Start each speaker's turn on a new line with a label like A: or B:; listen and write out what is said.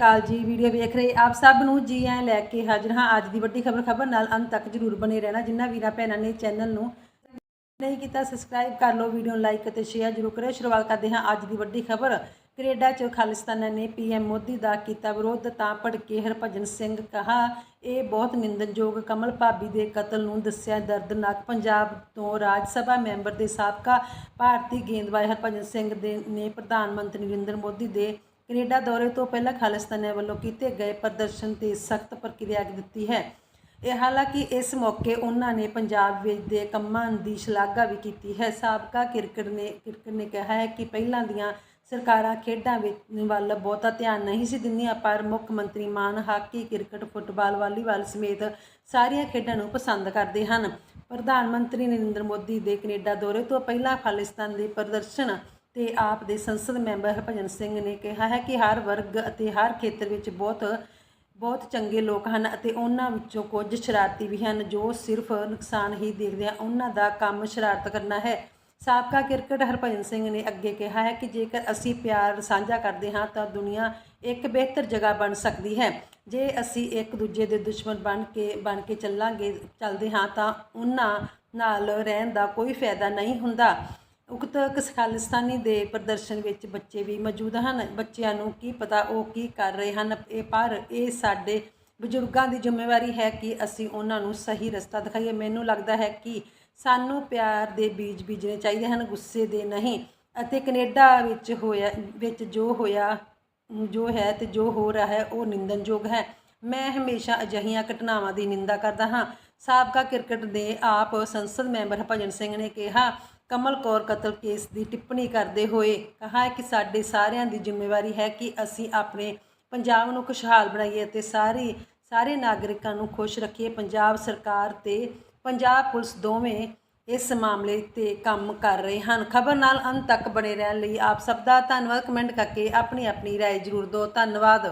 A: ਅਕਾਲ ਜੀ ਵੀਡੀਓ ਵੇਖ ਰਹੇ ਆਪ ਸਭ ਨੂੰ ਜੀ ਐ ਲੈ ਕੇ ਹਾਜ਼ਰ ਹਾਂ। ਅੱਜ ਦੀ ਵੱਡੀ ਖਬਰ ਖਬਰ ਨਾਲ ਅੰਤ ਤੱਕ ਜਰੂਰ ਬਣੇ ਰਹਿਣਾ। ਜਿਨ੍ਹਾਂ ਵੀਰਾਂ ਭੈਣਾਂ ਨੇ ਚੈਨਲ ਨੂੰ ਨਹੀਂ ਕੀਤਾ ਸਬਸਕ੍ਰਾਈਬ ਕਰ ਲਓ, ਵੀਡੀਓ ਨੂੰ ਲਾਈਕ ਅਤੇ ਸ਼ੇਅਰ ਜਰੂਰ ਕਰਿਓ। ਸ਼ੁਰੂਆਤ ਕਰਦੇ ਹਾਂ ਅੱਜ ਦੀ ਵੱਡੀ ਖਬਰ। ਕੈਨੇਡਾ 'ਚ ਖਾਲਿਸਤਾਨਾਂ ਨੇ ਪੀਐਮ ਮੋਦੀ ਦਾ ਕੀਤਾ ਵਿਰੋਧ, ਤਾਂ ਭੜਕੇ ਹਰਭਜਨ ਸਿੰਘ ਕਹਾ, ਇਹ ਬਹੁਤ ਨਿੰਦਨਯੋਗ ਕਮਲ ਭਾਬੀ ਦੇ ਕਤਲ ਨੂੰ ਦੱਸਿਆ ਦਰਦਨਾਕ। ਪੰਜਾਬ ਤੋਂ ਰਾਜ ਸਭਾ ਮੈਂਬਰ ਦੇ ਸਾਬਕਾ ਭਾਰਤੀ ਗੇਂਦਬਾਜ਼ ਹਰਭਜਨ ਸਿੰਘ ਦੇ ਨੇ ਪ੍ਰਧਾਨ ਮੰਤਰੀ ਨਰਿੰਦਰ ਮੋਦੀ ਦੇ ਕੈਨੇਡਾ ਦੌਰੇ ਤੋਂ ਪਹਿਲਾਂ ਖਾਲਿਸਤਾਨੀਆਂ ਵੱਲੋਂ ਕੀਤੇ ਗਏ ਪ੍ਰਦਰਸ਼ਨ ਤੇ ਸਖਤ ਪ੍ਰਤੀਕਿਰਿਆ ਦਿੱਤੀ ਹੈ। ਇਹ ਹਾਲਾਂਕਿ ਇਸ ਮੌਕੇ ਉਹਨਾਂ ਨੇ ਪੰਜਾਬ ਵਿੱਚ ਦੇ ਕੰਮਾਂ ਦੀ ਸ਼ਲਾਘਾ ਵੀ ਕੀਤੀ ਹੈ। ਸਾਬਕਾ ਕ੍ਰਿਕਟ ਨੇ ਕ੍ਰਿਕਟ ਨੇ ਕਿਹਾ ਹੈ ਕਿ ਪਹਿਲਾਂ ਦੀਆਂ ਸਰਕਾਰਾਂ ਖੇਡਾਂ ਵਿੱਚ ਵੱਲ ਬਹੁਤਾ ਧਿਆਨ ਨਹੀਂ ਸੀ ਦਿੰਦੀਆਂ, ਪਰ ਮੁੱਖ ਮੰਤਰੀ Mann hockey, cricket, football, volleyball ਸਮੇਤ ਸਾਰੀਆਂ ਖੇਡਾਂ ਨੂੰ ਪਸੰਦ ਕਰਦੇ ਹਨ। ਪ੍ਰਧਾਨ ਮੰਤਰੀ ਨਰਿੰਦਰ ਮੋਦੀ ਦੇ ਕੈਨੇਡਾ ਦੌਰੇ ਤੋਂ ਪਹਿਲਾਂ ਖਾਲਿਸਤਾਨ ਦੇ ਪ੍ਰਦਰਸ਼ਨ ਤੇ ਆਪ ਦੇ ਸੰਸਦ ਮੈਂਬਰ ਹਰਭਜਨ ਸਿੰਘ ਨੇ ਕਿਹਾ ਹੈ ਕਿ ਹਰ ਵਰਗ ਅਤੇ ਹਰ ਖੇਤਰ ਵਿੱਚ ਬਹੁਤ ਬਹੁਤ ਚੰਗੇ ਲੋਕ ਹਨ ਅਤੇ ਉਹਨਾਂ ਵਿੱਚੋਂ ਕੁਝ ਸ਼ਰਾਰਤੀ ਵੀ ਹਨ ਜੋ ਸਿਰਫ ਨੁਕਸਾਨ ਹੀ ਦੇਖਦੇ ਹਨ ਉਹਨਾਂ ਦਾ ਕੰਮ ਸ਼ਰਾਰਤ ਕਰਨਾ ਹੈ। ਸਾਬਕਾ ਕ੍ਰਿਕਟ ਹਰਭਜਨ ਸਿੰਘ ਨੇ ਅੱਗੇ ਕਿਹਾ ਹੈ ਕਿ ਜੇਕਰ ਅਸੀਂ ਪਿਆਰ ਸਾਂਝਾ ਕਰਦੇ ਹਾਂ ਤਾਂ ਦੁਨੀਆ ਇੱਕ ਬਿਹਤਰ ਜਗ੍ਹਾ ਬਣ ਸਕਦੀ ਹੈ। ਜੇ ਅਸੀਂ ਇੱਕ ਦੂਜੇ ਦੇ ਦੁਸ਼ਮਣ ਬਣ ਕੇ ਬਣ ਕੇ ਚੱਲਾਂਗੇ, ਚੱਲਦੇ ਹਾਂ ਤਾਂ ਉਹਨਾਂ ਨਾਲ ਰਹਿਣ ਦਾ ਕੋਈ ਫਾਇਦਾ ਨਹੀਂ ਹੁੰਦਾ। ਉਕਤ ਖਾਲਿਸਤਾਨੀ ਦੇ ਪ੍ਰਦਰਸ਼ਨ ਵਿੱਚ ਬੱਚੇ ਵੀ ਮੌਜੂਦ ਹਨ। ਬੱਚਿਆਂ ਨੂੰ ਕੀ ਪਤਾ ਉਹ ਕੀ ਕਰ ਰਹੇ ਹਨ। ਇਹ ਪਰ ਇਹ ਸਾਡੇ ਬਜ਼ੁਰਗਾਂ ਦੀ ਜ਼ਿੰਮੇਵਾਰੀ ਹੈ ਕਿ ਅਸੀਂ ਉਹਨਾਂ ਨੂੰ ਸਹੀ ਰਸਤਾ ਦਿਖਾਈਏ। ਮੈਨੂੰ ਲੱਗਦਾ ਹੈ ਕਿ ਸਾਨੂੰ ਪਿਆਰ ਦੇ ਬੀਜ ਬੀਜਣੇ ਚਾਹੀਦੇ ਹਨ, ਗੁੱਸੇ ਦੇ ਨਹੀਂ। ਅਤੇ ਕੈਨੇਡਾ ਵਿੱਚ ਹੋਇਆ, ਵਿੱਚ ਜੋ ਹੋਇਆ, ਜੋ ਹੈ ਤੇ ਜੋ ਹੋ ਰਿਹਾ ਹੈ, ਉਹ ਨਿੰਦਨਯੋਗ ਹੈ। ਮੈਂ ਹਮੇਸ਼ਾ ਅਜਿਹੀਆਂ ਘਟਨਾਵਾਂ ਦੀ ਨਿੰਦਾ ਕਰਦਾ ਹਾਂ। ਸਾਬਕਾ ਕ੍ਰਿਕਟ ਦੇ ਆਪ ਸੰਸਦ ਮੈਂਬਰ ਭਜਨ ਸਿੰਘ ਨੇ ਕਿਹਾ ਕਮਲ ਕੌਰ ਕਤਲ ਕੇਸ ਦੀ ਟਿੱਪਣੀ ਕਰਦੇ ਹੋਏ ਕਹਾ ਕਿ ਸਾਡੇ ਸਾਰਿਆਂ ਦੀ ਜ਼ਿੰਮੇਵਾਰੀ ਹੈ ਕਿ ਅਸੀਂ ਆਪਣੇ ਪੰਜਾਬ ਨੂੰ ਖੁਸ਼ਹਾਲ ਬਣਾਈਏ ਅਤੇ ਸਾਰੀ ਸਾਰੇ ਨਾਗਰਿਕਾਂ ਨੂੰ ਖੁਸ਼ ਰੱਖੀਏ ਪੰਜਾਬ ਸਰਕਾਰ ਤੇ ਪੰਜਾਬ ਪੁਲਿਸ ਦੋਵੇਂ ਇਸ ਮਾਮਲੇ ਤੇ ਕੰਮ ਕਰ ਰਹੇ ਹਨ ਖਬਰ ਨਾਲ ਅੰਤ ਤੱਕ ਬਣੇ ਰਹਿਣ ਲਈ ਆਪ ਸਭ ਦਾ ਧੰਨਵਾਦ ਕਮੈਂਟ ਕਰਕੇ ਆਪਣੀ ਆਪਣੀ رائے ਜ਼ਰੂਰ ਦਿਓ ਧੰਨਵਾਦ